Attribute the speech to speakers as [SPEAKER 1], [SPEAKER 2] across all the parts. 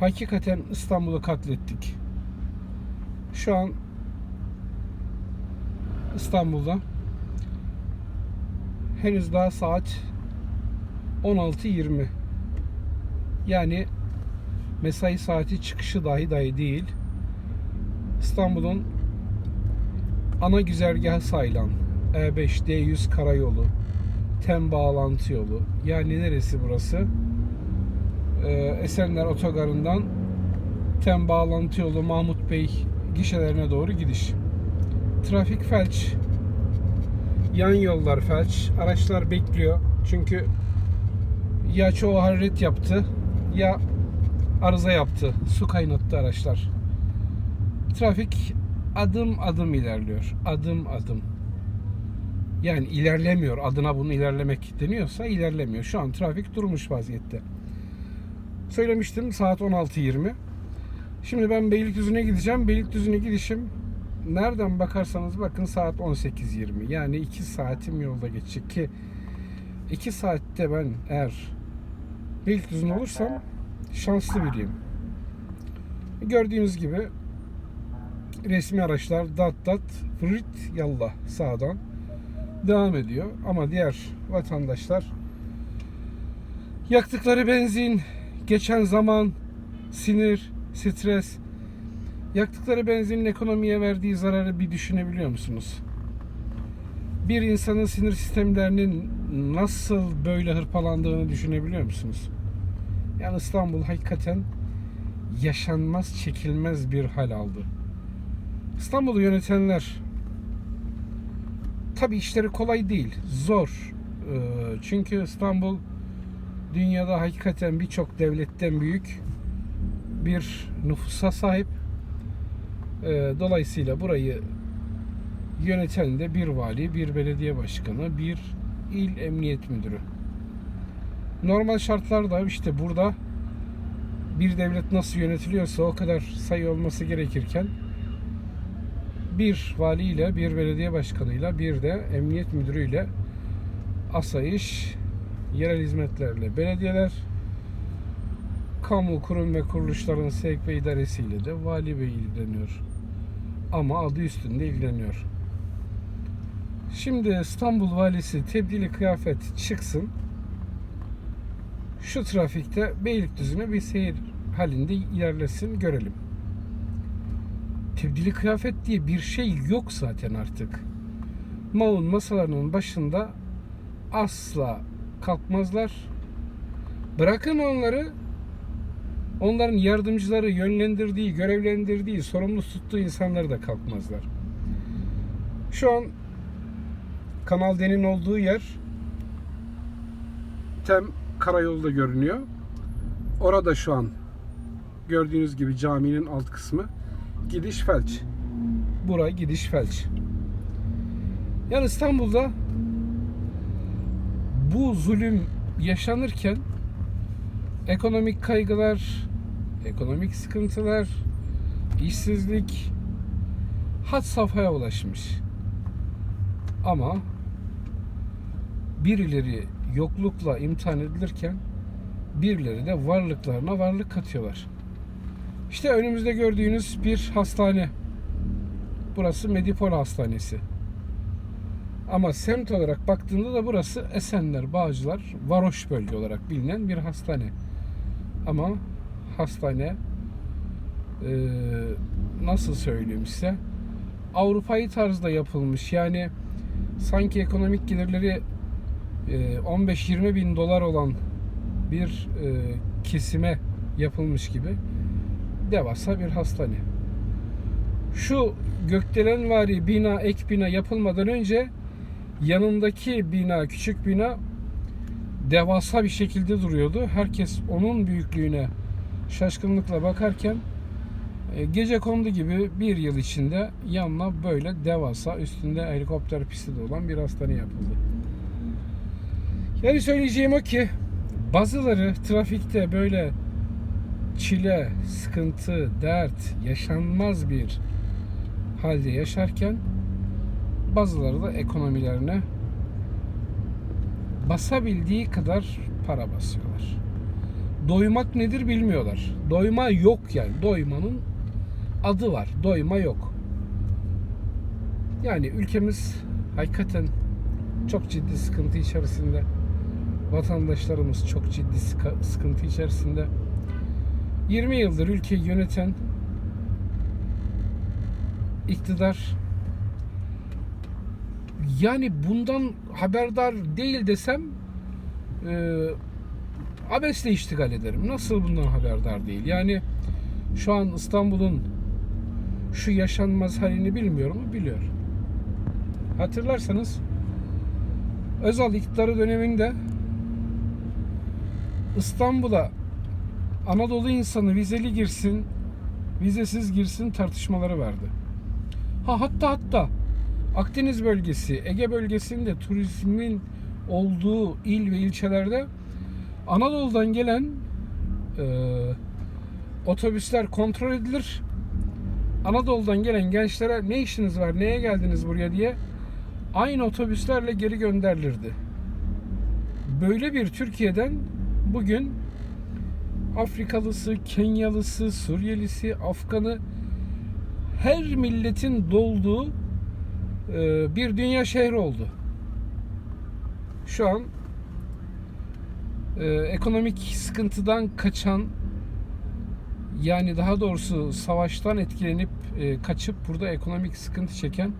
[SPEAKER 1] Hakikaten İstanbul'u katlettik. Şu an İstanbul'da henüz daha saat 16.20. Yani mesai saati çıkışı dahi dahi değil. İstanbul'un ana güzergahı sayılan E5 D100 karayolu, TEM bağlantı yolu. Yani neresi burası? Ee, Esenler Otogarı'ndan TEM bağlantı yolu Mahmut Bey gişelerine doğru gidiş. Trafik felç. Yan yollar felç. Araçlar bekliyor. Çünkü ya çoğu hararet yaptı ya arıza yaptı. Su kaynattı araçlar. Trafik adım adım ilerliyor. Adım adım. Yani ilerlemiyor. Adına bunu ilerlemek deniyorsa ilerlemiyor. Şu an trafik durmuş vaziyette. Söylemiştim saat 16.20. Şimdi ben Beylikdüzü'ne gideceğim. Beylikdüzü'ne gidişim nereden bakarsanız bakın saat 18.20. Yani 2 saatim yolda geçecek ki 2 saatte ben eğer Beylikdüzü'nde olursam şanslı biriyim. Gördüğünüz gibi resmi araçlar dat dat frit yallah sağdan devam ediyor. Ama diğer vatandaşlar yaktıkları benzin, geçen zaman, sinir, stres, yaktıkları benzinin ekonomiye verdiği zararı bir düşünebiliyor musunuz? Bir insanın sinir sistemlerinin nasıl böyle hırpalandığını düşünebiliyor musunuz? Yani İstanbul hakikaten yaşanmaz, çekilmez bir hal aldı. İstanbul'u yönetenler tabi işleri kolay değil, zor. Ee, Çünkü İstanbul dünyada hakikaten birçok devletten büyük bir nüfusa sahip. Ee, Dolayısıyla burayı yöneten de bir vali, bir belediye başkanı, bir il emniyet müdürü. Normal şartlarda işte burada bir devlet nasıl yönetiliyorsa o kadar sayı olması gerekirken bir valiyle, bir belediye başkanıyla, bir de emniyet müdürüyle asayiş, yerel hizmetlerle belediyeler, kamu kurum ve kuruluşların sevk ve idaresiyle de vali bey ilgileniyor. Ama adı üstünde ilgileniyor. Şimdi İstanbul valisi tebdili kıyafet çıksın. Şu trafikte Beylikdüzü'ne bir seyir halinde ilerlesin görelim. Tebdili kıyafet diye bir şey yok zaten artık. Maun masalarının başında asla kalkmazlar. Bırakın onları onların yardımcıları yönlendirdiği, görevlendirdiği, sorumlu tuttuğu insanları da kalkmazlar. Şu an Kanal D'nin olduğu yer Tem Karayolda görünüyor. Orada şu an gördüğünüz gibi caminin alt kısmı gidiş felç. Buraya gidiş felç. Yani İstanbul'da bu zulüm yaşanırken ekonomik kaygılar, ekonomik sıkıntılar, işsizlik had safhaya ulaşmış. Ama birileri yoklukla imtihan edilirken birileri de varlıklarına varlık katıyorlar. İşte önümüzde gördüğünüz bir hastane. Burası Medipol Hastanesi. Ama semt olarak baktığında da burası Esenler, Bağcılar, Varoş bölge olarak bilinen bir hastane. Ama hastane e, nasıl söyleyeyim size Avrupa'yı tarzda yapılmış. Yani sanki ekonomik gelirleri e, 15-20 bin dolar olan bir e, kesime yapılmış gibi devasa bir hastane. Şu gökdelenvari bina, ek bina yapılmadan önce yanındaki bina, küçük bina devasa bir şekilde duruyordu. Herkes onun büyüklüğüne şaşkınlıkla bakarken e, gece kondu gibi bir yıl içinde yanına böyle devasa üstünde helikopter pisti de olan bir hastane yapıldı. Yani söyleyeceğim o ki bazıları trafikte böyle çile, sıkıntı, dert, yaşanmaz bir halde yaşarken bazıları da ekonomilerine basabildiği kadar para basıyorlar. doymak nedir bilmiyorlar. Doyma yok yani. Doymanın adı var. Doyma yok. Yani ülkemiz hakikaten çok ciddi sıkıntı içerisinde. Vatandaşlarımız çok ciddi sıkıntı içerisinde. 20 yıldır ülkeyi yöneten iktidar yani bundan haberdar değil desem e, abesle iştigal ederim. Nasıl bundan haberdar değil? Yani şu an İstanbul'un şu yaşanmaz halini bilmiyor mu? Biliyor. Hatırlarsanız Özal iktidarı döneminde İstanbul'a Anadolu insanı vizeli girsin, vizesiz girsin tartışmaları vardı. Ha hatta hatta Akdeniz bölgesi, Ege bölgesinde turizmin olduğu il ve ilçelerde Anadolu'dan gelen e, otobüsler kontrol edilir. Anadolu'dan gelen gençlere ne işiniz var, neye geldiniz buraya diye aynı otobüslerle geri gönderilirdi. Böyle bir Türkiye'den bugün Afrikalısı, Kenyalısı, Suriyelisi, Afganı her milletin dolduğu bir dünya şehri oldu. Şu an e, ekonomik sıkıntıdan kaçan yani daha doğrusu savaştan etkilenip e, kaçıp burada ekonomik sıkıntı çeken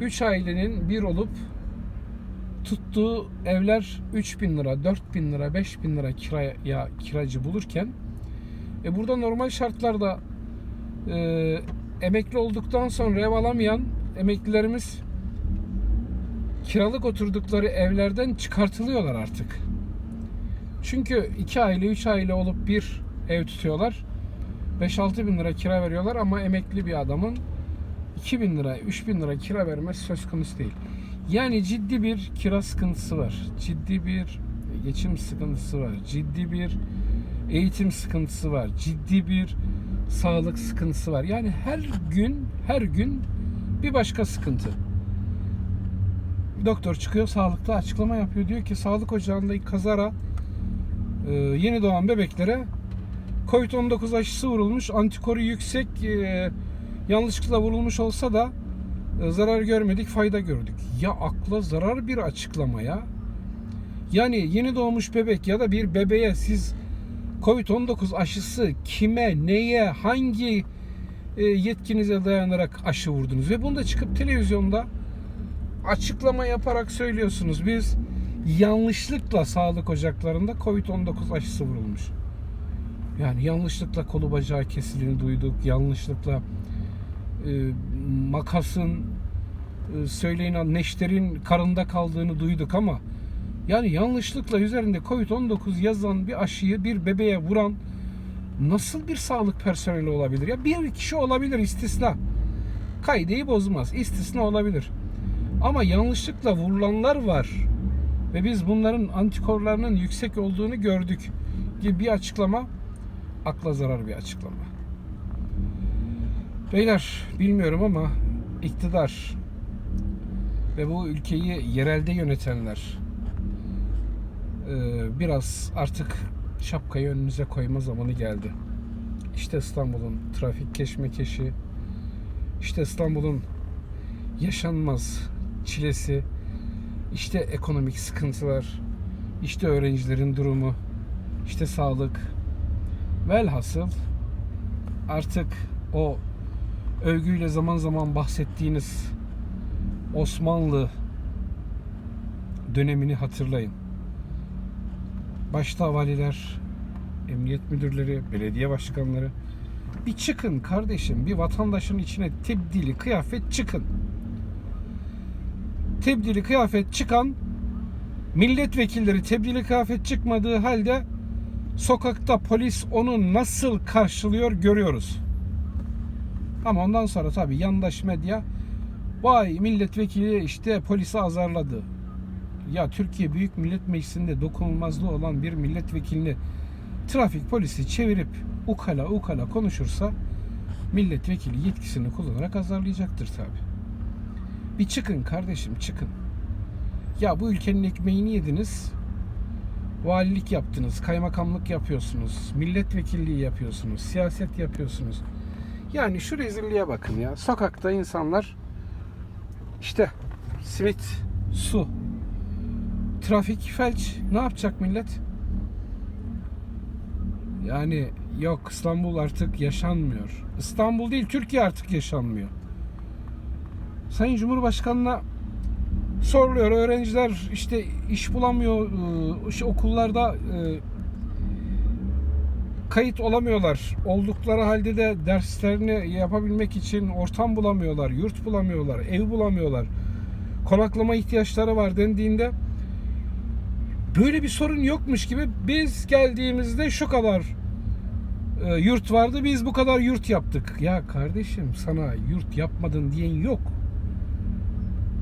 [SPEAKER 1] 3 ailenin bir olup tuttuğu evler 3000 lira, 4000 lira, 5000 lira kiraya kiracı bulurken e burada normal şartlarda e, emekli olduktan sonra ev alamayan emeklilerimiz kiralık oturdukları evlerden çıkartılıyorlar artık. Çünkü iki aile, üç aile olup bir ev tutuyorlar. 5-6 bin lira kira veriyorlar ama emekli bir adamın 2 bin lira, 3 bin lira kira vermesi söz konusu değil. Yani ciddi bir kira sıkıntısı var. Ciddi bir geçim sıkıntısı var. Ciddi bir eğitim sıkıntısı var. Ciddi bir sağlık sıkıntısı var. Yani her gün her gün bir başka sıkıntı. Doktor çıkıyor sağlıkta açıklama yapıyor. Diyor ki sağlık ocağında kazara e, yeni doğan bebeklere Covid-19 aşısı vurulmuş. Antikoru yüksek e, yanlışlıkla vurulmuş olsa da e, zarar görmedik, fayda gördük. Ya akla zarar bir açıklama ya. Yani yeni doğmuş bebek ya da bir bebeğe siz Covid-19 aşısı kime, neye, hangi yetkinize dayanarak aşı vurdunuz ve bunu da çıkıp televizyonda açıklama yaparak söylüyorsunuz. Biz yanlışlıkla sağlık ocaklarında Covid-19 aşısı vurulmuş. Yani yanlışlıkla kolu bacağı kesildiğini duyduk. Yanlışlıkla e, makasın e, söyleyin neşterin karında kaldığını duyduk ama yani yanlışlıkla üzerinde Covid-19 yazan bir aşıyı bir bebeğe vuran nasıl bir sağlık personeli olabilir? Ya bir kişi olabilir istisna. Kaideyi bozmaz. İstisna olabilir. Ama yanlışlıkla vurulanlar var. Ve biz bunların antikorlarının yüksek olduğunu gördük gibi bir açıklama akla zarar bir açıklama. Beyler bilmiyorum ama iktidar ve bu ülkeyi yerelde yönetenler biraz artık şapkayı önünüze koyma zamanı geldi. İşte İstanbul'un trafik keşmekeşi, işte İstanbul'un yaşanmaz çilesi, işte ekonomik sıkıntılar, işte öğrencilerin durumu, işte sağlık. Velhasıl artık o övgüyle zaman zaman bahsettiğiniz Osmanlı dönemini hatırlayın. Başta valiler, emniyet müdürleri, belediye başkanları bir çıkın kardeşim bir vatandaşın içine tebdili kıyafet çıkın. Tebdili kıyafet çıkan milletvekilleri tebdili kıyafet çıkmadığı halde sokakta polis onu nasıl karşılıyor görüyoruz. Ama ondan sonra tabii yandaş medya vay milletvekili işte polisi azarladı. Ya Türkiye Büyük Millet Meclisi'nde dokunulmazlığı olan bir milletvekilini trafik polisi çevirip ukala ukala konuşursa milletvekili yetkisini kullanarak azarlayacaktır tabi. Bir çıkın kardeşim çıkın. Ya bu ülkenin ekmeğini yediniz. Valilik yaptınız, kaymakamlık yapıyorsunuz, milletvekilliği yapıyorsunuz, siyaset yapıyorsunuz. Yani şu rezilliğe bakın ya. Sokakta insanlar işte simit, su, trafik, felç. Ne yapacak millet? Yani yok İstanbul artık yaşanmıyor. İstanbul değil Türkiye artık yaşanmıyor. Sayın Cumhurbaşkanı'na soruluyor. Öğrenciler işte iş bulamıyor. işte okullarda ıı, kayıt olamıyorlar. Oldukları halde de derslerini yapabilmek için ortam bulamıyorlar, yurt bulamıyorlar, ev bulamıyorlar. Konaklama ihtiyaçları var dendiğinde böyle bir sorun yokmuş gibi biz geldiğimizde şu kadar e, yurt vardı biz bu kadar yurt yaptık. Ya kardeşim sana yurt yapmadın diyen yok.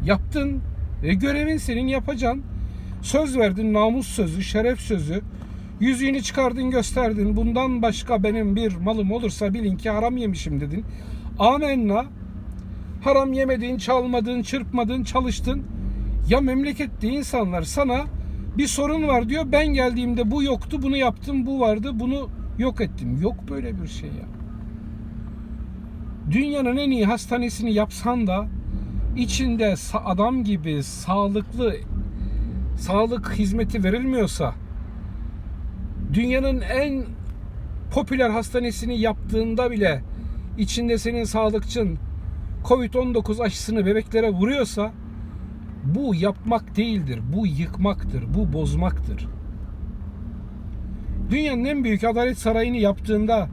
[SPEAKER 1] Yaptın. E, görevin senin yapacaksın. Söz verdin namus sözü, şeref sözü. Yüzüğünü çıkardın gösterdin. Bundan başka benim bir malım olursa bilin ki haram yemişim dedin. Amenna. Haram yemedin, çalmadın, çırpmadın, çalıştın. Ya memlekette insanlar sana bir sorun var diyor. Ben geldiğimde bu yoktu, bunu yaptım, bu vardı, bunu yok ettim. Yok böyle bir şey ya. Dünyanın en iyi hastanesini yapsan da içinde adam gibi sağlıklı sağlık hizmeti verilmiyorsa dünyanın en popüler hastanesini yaptığında bile içinde senin sağlıkçın Covid-19 aşısını bebeklere vuruyorsa bu yapmak değildir. Bu yıkmaktır. Bu bozmaktır. Dünyanın en büyük adalet sarayını yaptığında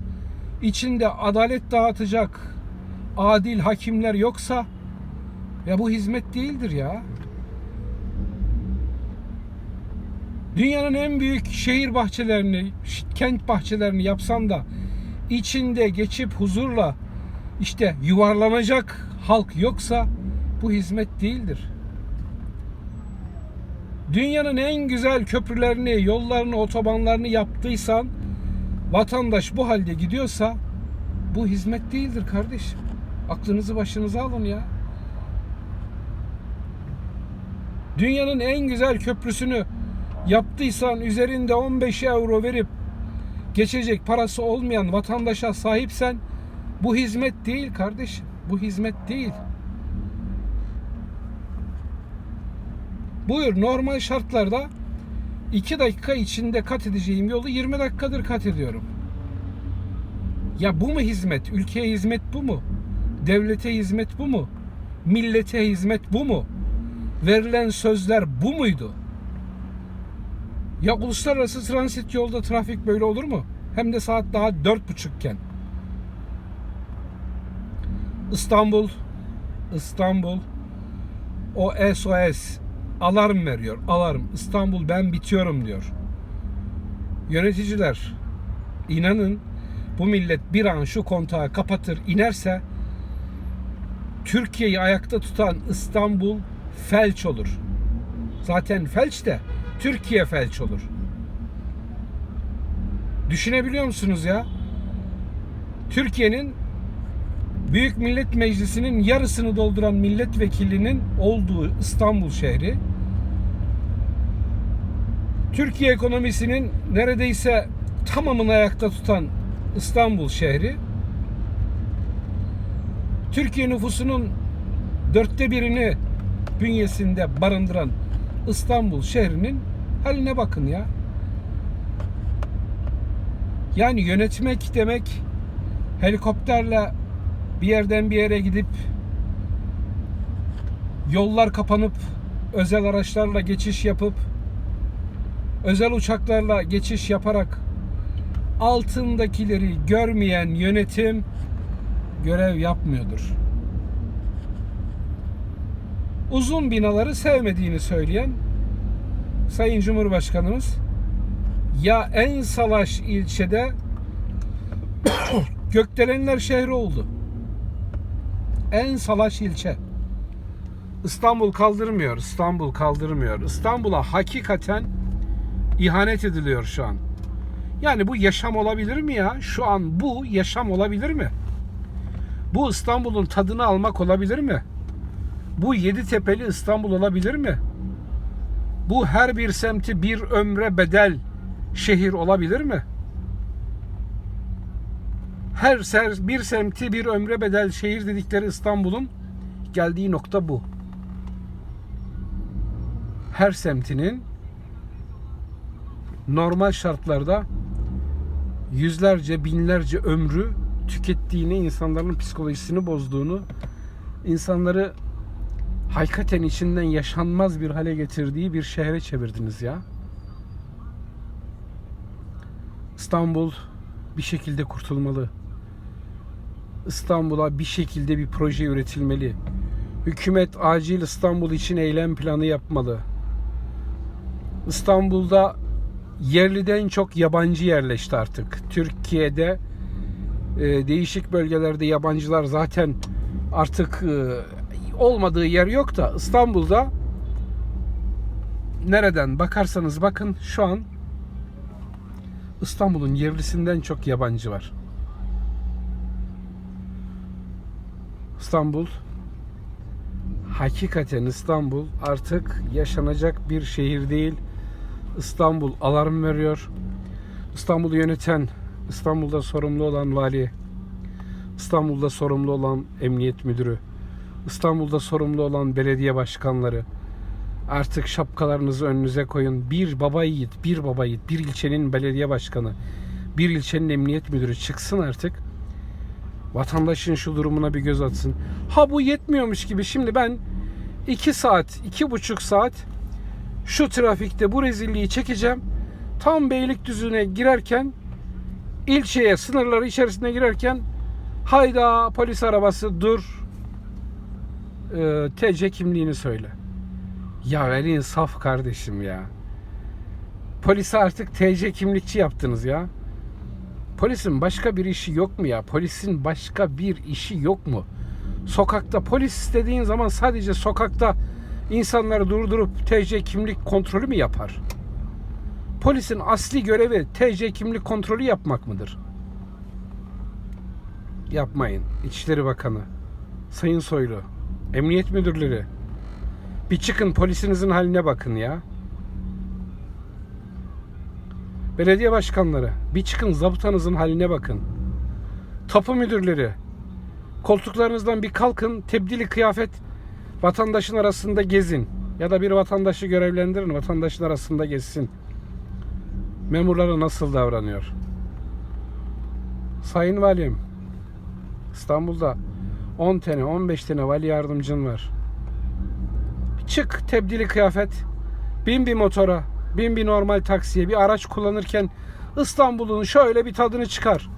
[SPEAKER 1] içinde adalet dağıtacak adil hakimler yoksa ya bu hizmet değildir ya. Dünyanın en büyük şehir bahçelerini, kent bahçelerini yapsan da içinde geçip huzurla işte yuvarlanacak halk yoksa bu hizmet değildir. Dünyanın en güzel köprülerini, yollarını, otobanlarını yaptıysan vatandaş bu halde gidiyorsa bu hizmet değildir kardeşim. Aklınızı başınıza alın ya. Dünyanın en güzel köprüsünü yaptıysan üzerinde 15 euro verip geçecek parası olmayan vatandaşa sahipsen bu hizmet değil kardeşim. Bu hizmet değil. Buyur normal şartlarda 2 dakika içinde kat edeceğim yolu 20 dakikadır kat ediyorum. Ya bu mu hizmet? Ülkeye hizmet bu mu? Devlete hizmet bu mu? Millete hizmet bu mu? Verilen sözler bu muydu? Ya uluslararası transit yolda trafik böyle olur mu? Hem de saat daha dört buçukken. İstanbul, İstanbul o SOS alarm veriyor. Alarm. İstanbul ben bitiyorum diyor. Yöneticiler inanın bu millet bir an şu kontağı kapatır inerse Türkiye'yi ayakta tutan İstanbul felç olur. Zaten felç de Türkiye felç olur. Düşünebiliyor musunuz ya? Türkiye'nin Büyük Millet Meclisi'nin yarısını dolduran milletvekilinin olduğu İstanbul şehri Türkiye ekonomisinin neredeyse tamamını ayakta tutan İstanbul şehri Türkiye nüfusunun dörtte birini bünyesinde barındıran İstanbul şehrinin haline bakın ya. Yani yönetmek demek helikopterle bir yerden bir yere gidip yollar kapanıp özel araçlarla geçiş yapıp özel uçaklarla geçiş yaparak altındakileri görmeyen yönetim görev yapmıyordur. Uzun binaları sevmediğini söyleyen Sayın Cumhurbaşkanımız ya en salaş ilçede Gökdelenler şehri oldu. En salaş ilçe. İstanbul kaldırmıyor, İstanbul kaldırmıyor. İstanbul'a hakikaten ihanet ediliyor şu an. Yani bu yaşam olabilir mi ya? Şu an bu yaşam olabilir mi? Bu İstanbul'un tadını almak olabilir mi? Bu yedi tepeli İstanbul olabilir mi? Bu her bir semti bir ömre bedel şehir olabilir mi? Her ser, bir semti bir ömre bedel şehir dedikleri İstanbul'un geldiği nokta bu. Her semtinin normal şartlarda yüzlerce, binlerce ömrü tükettiğini, insanların psikolojisini bozduğunu, insanları hakikaten içinden yaşanmaz bir hale getirdiği bir şehre çevirdiniz ya. İstanbul bir şekilde kurtulmalı. İstanbul'a bir şekilde bir proje üretilmeli. Hükümet acil İstanbul için eylem planı yapmalı. İstanbul'da yerliden çok yabancı yerleşti artık. Türkiye'de e, değişik bölgelerde yabancılar zaten artık e, olmadığı yer yok da İstanbul'da nereden bakarsanız bakın şu an İstanbul'un yerlisinden çok yabancı var. İstanbul hakikaten İstanbul artık yaşanacak bir şehir değil. İstanbul alarm veriyor. İstanbul'u yöneten, İstanbul'da sorumlu olan vali, İstanbul'da sorumlu olan emniyet müdürü, İstanbul'da sorumlu olan belediye başkanları artık şapkalarınızı önünüze koyun. Bir baba yiğit, bir baba yiğit, bir ilçenin belediye başkanı, bir ilçenin emniyet müdürü çıksın artık. Vatandaşın şu durumuna bir göz atsın. Ha bu yetmiyormuş gibi şimdi ben 2 saat, iki buçuk saat şu trafikte bu rezilliği çekeceğim. Tam Beylikdüzü'ne girerken ilçeye sınırları içerisine girerken hayda polis arabası dur e, TC kimliğini söyle. Ya verin saf kardeşim ya. Polisi artık TC kimlikçi yaptınız ya. Polisin başka bir işi yok mu ya? Polisin başka bir işi yok mu? Sokakta polis istediğin zaman sadece sokakta insanları durdurup TC kimlik kontrolü mü yapar? Polisin asli görevi TC kimlik kontrolü yapmak mıdır? Yapmayın. İçişleri Bakanı, Sayın Soylu, Emniyet Müdürleri, bir çıkın polisinizin haline bakın ya. Belediye başkanları, bir çıkın zabıtanızın haline bakın. Tapu müdürleri, koltuklarınızdan bir kalkın, tebdili kıyafet vatandaşın arasında gezin. Ya da bir vatandaşı görevlendirin, vatandaşın arasında gezsin. Memurlara nasıl davranıyor? Sayın Valim, İstanbul'da 10 tane, 15 tane vali yardımcın var. Çık tebdili kıyafet, bin bir motora, bin bir normal taksiye, bir araç kullanırken İstanbul'un şöyle bir tadını çıkar.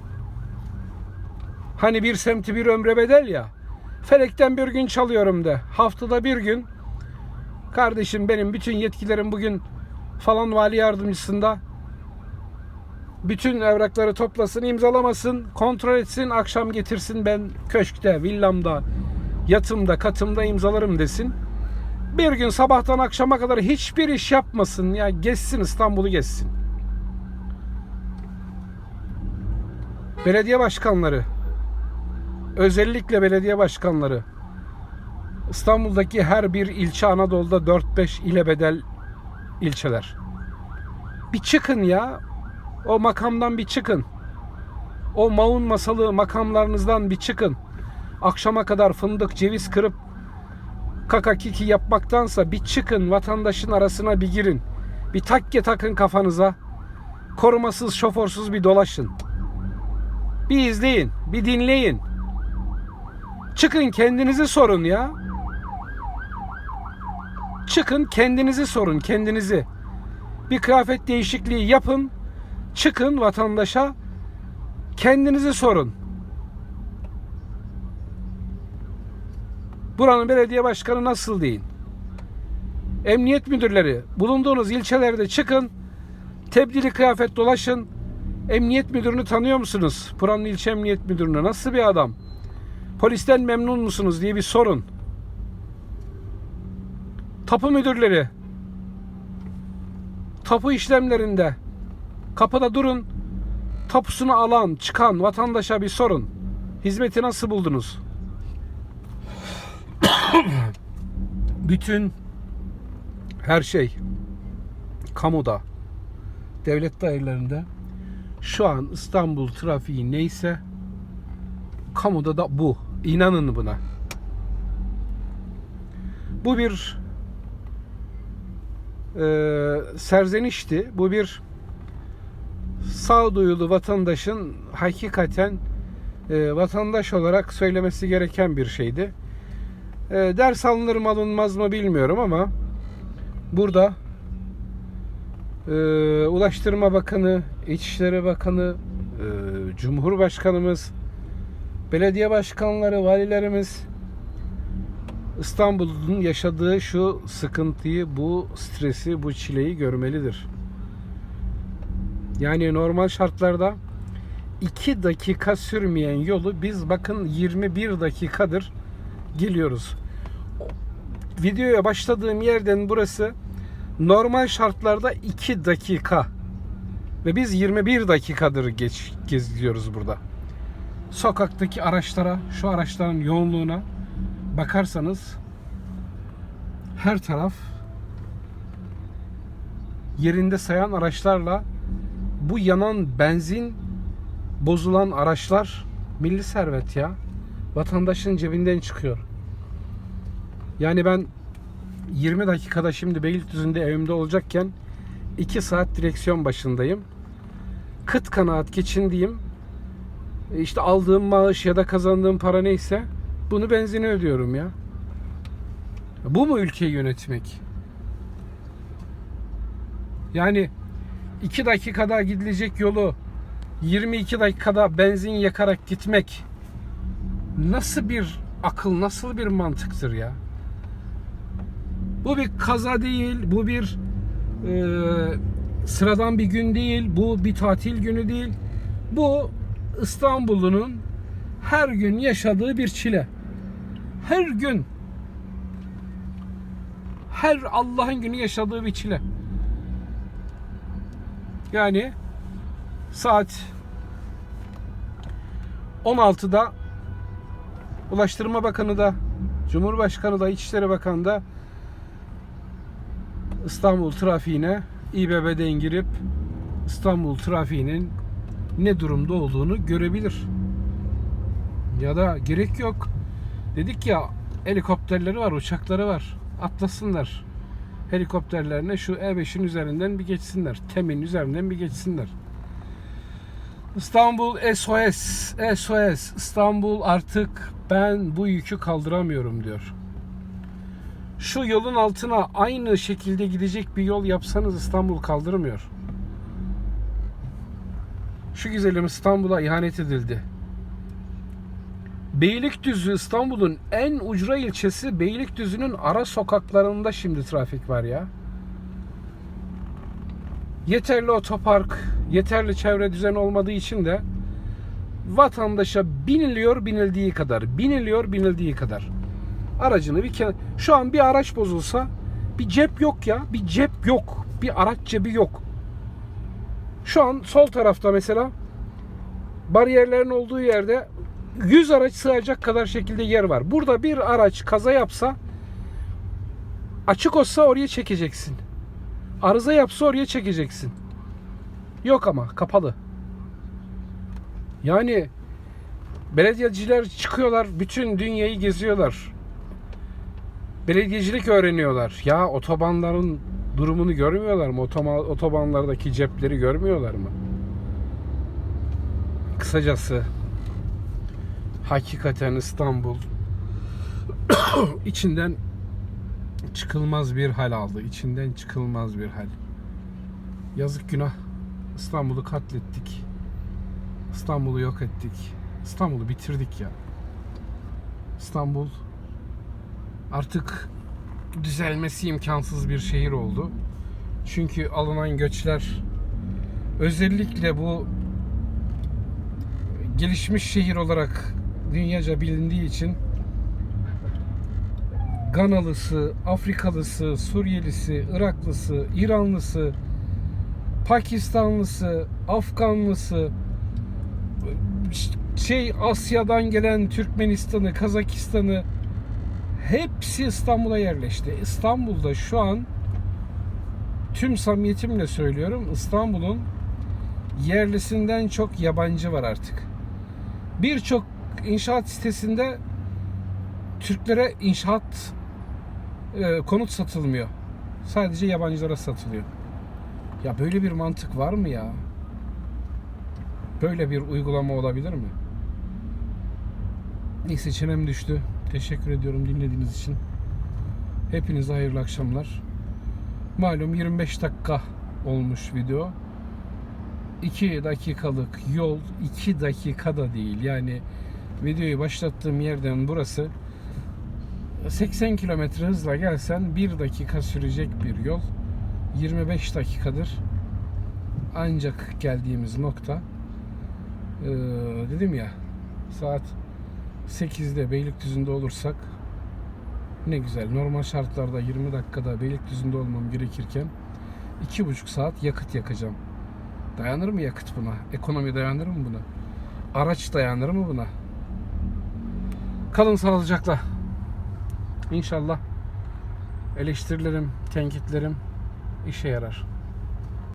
[SPEAKER 1] Hani bir semti bir ömre bedel ya. Felekten bir gün çalıyorum de. Haftada bir gün. Kardeşim benim bütün yetkilerim bugün falan vali yardımcısında. Bütün evrakları toplasın, imzalamasın, kontrol etsin, akşam getirsin ben köşkte, villamda, yatımda, katımda imzalarım desin. Bir gün sabahtan akşama kadar hiçbir iş yapmasın ya gezsin İstanbul'u gezsin. Belediye başkanları özellikle belediye başkanları İstanbul'daki her bir ilçe Anadolu'da 4-5 ile bedel ilçeler. Bir çıkın ya. O makamdan bir çıkın. O maun masalı makamlarınızdan bir çıkın. Akşama kadar fındık, ceviz kırıp kaka kiki yapmaktansa bir çıkın vatandaşın arasına bir girin. Bir takke takın kafanıza. Korumasız, şoforsuz bir dolaşın. Bir izleyin, bir dinleyin. Çıkın kendinizi sorun ya. Çıkın kendinizi sorun, kendinizi. Bir kıyafet değişikliği yapın. Çıkın vatandaşa kendinizi sorun. Buranın belediye başkanı nasıl deyin. Emniyet müdürleri bulunduğunuz ilçelerde çıkın. Tebdili kıyafet dolaşın. Emniyet müdürünü tanıyor musunuz? Buranın ilçe emniyet müdürünü nasıl bir adam? Polisten memnun musunuz diye bir sorun. Tapu müdürleri tapu işlemlerinde kapıda durun. Tapusunu alan, çıkan vatandaşa bir sorun. Hizmeti nasıl buldunuz? Bütün her şey kamuda, devlet dairelerinde şu an İstanbul trafiği neyse kamuda da bu. İnanın buna. Bu bir e, serzenişti. Bu bir sağduyulu vatandaşın hakikaten e, vatandaş olarak söylemesi gereken bir şeydi. E, ders alınır mı alınmaz mı bilmiyorum ama burada e, Ulaştırma Bakanı, İçişleri Bakanı, e, Cumhurbaşkanımız, belediye başkanları, valilerimiz İstanbul'un yaşadığı şu sıkıntıyı, bu stresi, bu çileyi görmelidir. Yani normal şartlarda 2 dakika sürmeyen yolu biz bakın 21 dakikadır geliyoruz. Videoya başladığım yerden burası normal şartlarda 2 dakika ve biz 21 dakikadır geç geziyoruz burada. Sokaktaki araçlara, şu araçların yoğunluğuna bakarsanız her taraf yerinde sayan araçlarla bu yanan benzin bozulan araçlar milli servet ya. Vatandaşın cebinden çıkıyor. Yani ben 20 dakikada şimdi Beylikdüzü'nde evimde olacakken 2 saat direksiyon başındayım. Kıt kanaat geçindiğim işte aldığım maaş ya da kazandığım para neyse bunu benzine ödüyorum ya. Bu mu ülkeyi yönetmek? Yani 2 dakikada gidilecek yolu 22 dakikada benzin yakarak gitmek nasıl bir akıl, nasıl bir mantıktır ya? Bu bir kaza değil, bu bir e, sıradan bir gün değil, bu bir tatil günü değil. Bu İstanbul'un her gün yaşadığı bir çile. Her gün her Allah'ın günü yaşadığı bir çile. Yani saat 16'da Ulaştırma Bakanı da Cumhurbaşkanı da İçişleri Bakanı da İstanbul trafiğine İBB'den girip İstanbul trafiğinin ne durumda olduğunu görebilir. Ya da gerek yok. Dedik ya helikopterleri var, uçakları var. Atlasınlar. Helikopterlerine şu E5'in üzerinden bir geçsinler. Temin üzerinden bir geçsinler. İstanbul SOS, SOS. İstanbul artık ben bu yükü kaldıramıyorum diyor. Şu yolun altına aynı şekilde gidecek bir yol yapsanız İstanbul kaldırmıyor. Şu güzelim İstanbul'a ihanet edildi. Beylikdüzü İstanbul'un en ucra ilçesi Beylikdüzü'nün ara sokaklarında şimdi trafik var ya. Yeterli otopark, yeterli çevre düzen olmadığı için de vatandaşa biniliyor binildiği kadar, biniliyor binildiği kadar. Aracını bir kere şu an bir araç bozulsa bir cep yok ya, bir cep yok, bir araç cebi yok. Şu an sol tarafta mesela bariyerlerin olduğu yerde 100 araç sığacak kadar şekilde yer var. Burada bir araç kaza yapsa açık olsa oraya çekeceksin. Arıza yapsa oraya çekeceksin. Yok ama kapalı. Yani belediyeciler çıkıyorlar bütün dünyayı geziyorlar. Belediyecilik öğreniyorlar. Ya otobanların durumunu görmüyorlar mı? Otobanlardaki cepleri görmüyorlar mı? Kısacası hakikaten İstanbul içinden çıkılmaz bir hal aldı. İçinden çıkılmaz bir hal. Yazık günah. İstanbul'u katlettik. İstanbul'u yok ettik. İstanbul'u bitirdik ya. İstanbul artık düzelmesi imkansız bir şehir oldu. Çünkü alınan göçler özellikle bu gelişmiş şehir olarak dünyaca bilindiği için Ganalısı, Afrikalısı, Suriyelisi, Iraklısı, İranlısı, Pakistanlısı, Afganlısı, şey Asya'dan gelen Türkmenistan'ı, Kazakistan'ı hepsi İstanbul'a yerleşti. İstanbul'da şu an tüm samimiyetimle söylüyorum İstanbul'un yerlisinden çok yabancı var artık. Birçok inşaat sitesinde Türklere inşaat e, konut satılmıyor. Sadece yabancılara satılıyor. Ya böyle bir mantık var mı ya? Böyle bir uygulama olabilir mi? Neyse çenem düştü. Teşekkür ediyorum dinlediğiniz için. Hepinize hayırlı akşamlar. Malum 25 dakika olmuş video. 2 dakikalık yol 2 dakikada değil. Yani videoyu başlattığım yerden burası 80 kilometre hızla gelsen 1 dakika sürecek bir yol. 25 dakikadır ancak geldiğimiz nokta ee, dedim ya saat 8'de Beylikdüzü'nde olursak ne güzel. Normal şartlarda 20 dakikada Beylikdüzü'nde olmam gerekirken 2,5 saat yakıt yakacağım. Dayanır mı yakıt buna? Ekonomi dayanır mı buna? Araç dayanır mı buna? Kalın sağlıcakla. İnşallah eleştirilerim, tenkitlerim işe yarar.